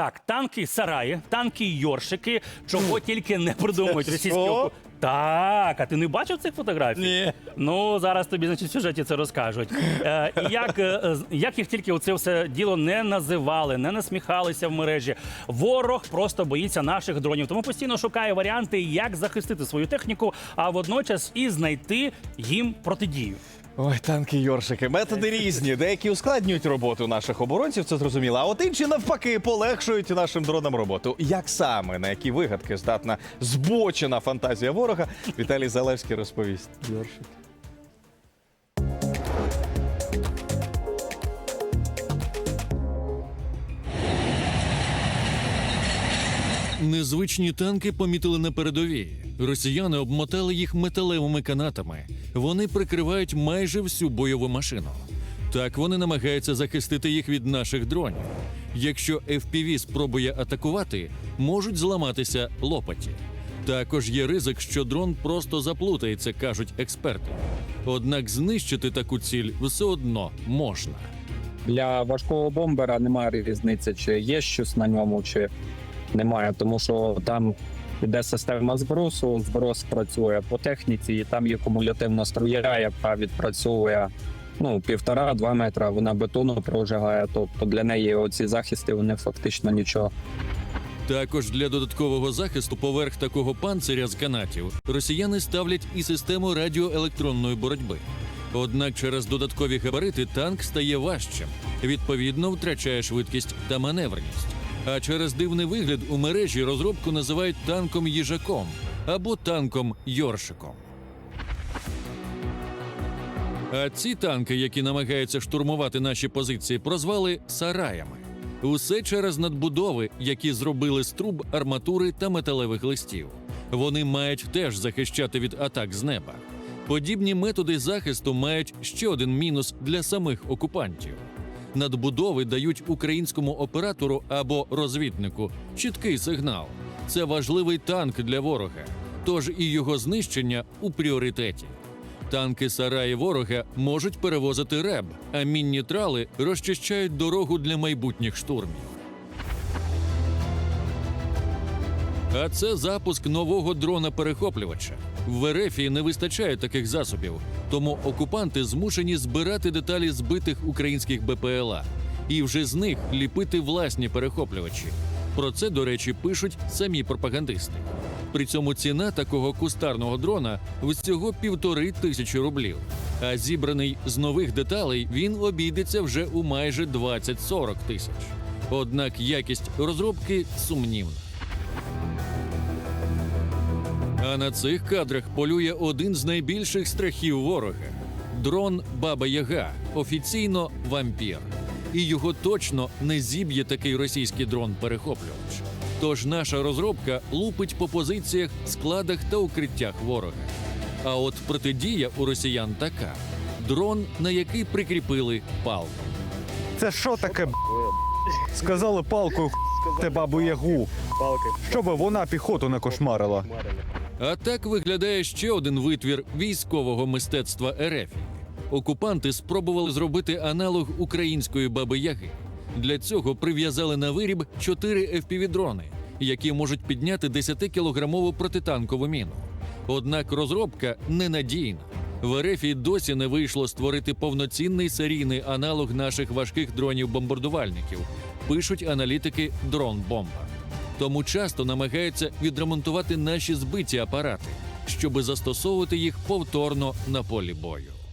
Так, танки сараї, танки йоршики, чого тільки не придумують російські оку. Так, а ти не бачив цих фотографій? Ні. Ну зараз тобі значить в сюжеті це розкажуть. Е, і як, е, е, як їх тільки оце все діло не називали, не насміхалися в мережі. Ворог просто боїться наших дронів, тому постійно шукає варіанти, як захистити свою техніку, а водночас і знайти їм протидію. Ой, танки Йоршики. Методи різні. Деякі ускладнюють роботу наших оборонців, це зрозуміло. А от інші навпаки полегшують нашим дронам роботу. Як саме на які вигадки здатна збочена фантазія ворога? Віталій Залевський розповість. Йоршики. Незвичні танки помітили на передовій. Росіяни обмотали їх металевими канатами. Вони прикривають майже всю бойову машину. Так вони намагаються захистити їх від наших дронів. Якщо FPV спробує атакувати, можуть зламатися лопаті. Також є ризик, що дрон просто заплутається, кажуть експерти. Однак знищити таку ціль все одно можна. Для важкого бомбера немає різниці, чи є щось на ньому, чи немає, тому що там іде система збросу, зброс працює по техніці, і там є кумулятивна струя, яка відпрацьовує ну, півтора-два метра, вона бетону прожигає. Тобто для неї оці захисти вони фактично нічого. Також для додаткового захисту поверх такого панциря з канатів росіяни ставлять і систему радіоелектронної боротьби. Однак через додаткові габарити танк стає важчим, відповідно втрачає швидкість та маневреність. А через дивний вигляд у мережі розробку називають танком їжаком або танком Йоршиком. А ці танки, які намагаються штурмувати наші позиції, прозвали сараями. Усе через надбудови, які зробили з труб, арматури та металевих листів. Вони мають теж захищати від атак з неба. Подібні методи захисту мають ще один мінус для самих окупантів. Надбудови дають українському оператору або розвіднику чіткий сигнал. Це важливий танк для ворога, тож і його знищення у пріоритеті. Танки сараї ворога можуть перевозити реб, а мінні трали розчищають дорогу для майбутніх штурмів. А це запуск нового дрона-перехоплювача. В Ерефії не вистачає таких засобів, тому окупанти змушені збирати деталі збитих українських БПЛА і вже з них ліпити власні перехоплювачі. Про це, до речі, пишуть самі пропагандисти. При цьому ціна такого кустарного дрона всього півтори тисячі рублів. А зібраний з нових деталей він обійдеться вже у майже 20-40 тисяч. Однак якість розробки сумнівна. А на цих кадрах полює один з найбільших страхів ворога дрон Баба Яга, офіційно вампір. І його точно не зіб'є такий російський дрон-перехоплювач. Тож наша розробка лупить по позиціях, складах та укриттях ворога. А от протидія у росіян така: дрон, на який прикріпили палку. Це що таке? б***? Сказали палкою те бабу ягу, щоб вона піхоту не кошмарила. А так виглядає ще один витвір військового мистецтва РФ. Окупанти спробували зробити аналог української баби Яги. Для цього прив'язали на виріб 4 FPV-дрони, які можуть підняти 10-кілограмову протитанкову міну. Однак розробка ненадійна. В РФ досі не вийшло створити повноцінний серійний аналог наших важких дронів-бомбардувальників, пишуть аналітики дрон бомба. Тому часто намагаються відремонтувати наші збиті апарати, щоби застосовувати їх повторно на полі бою.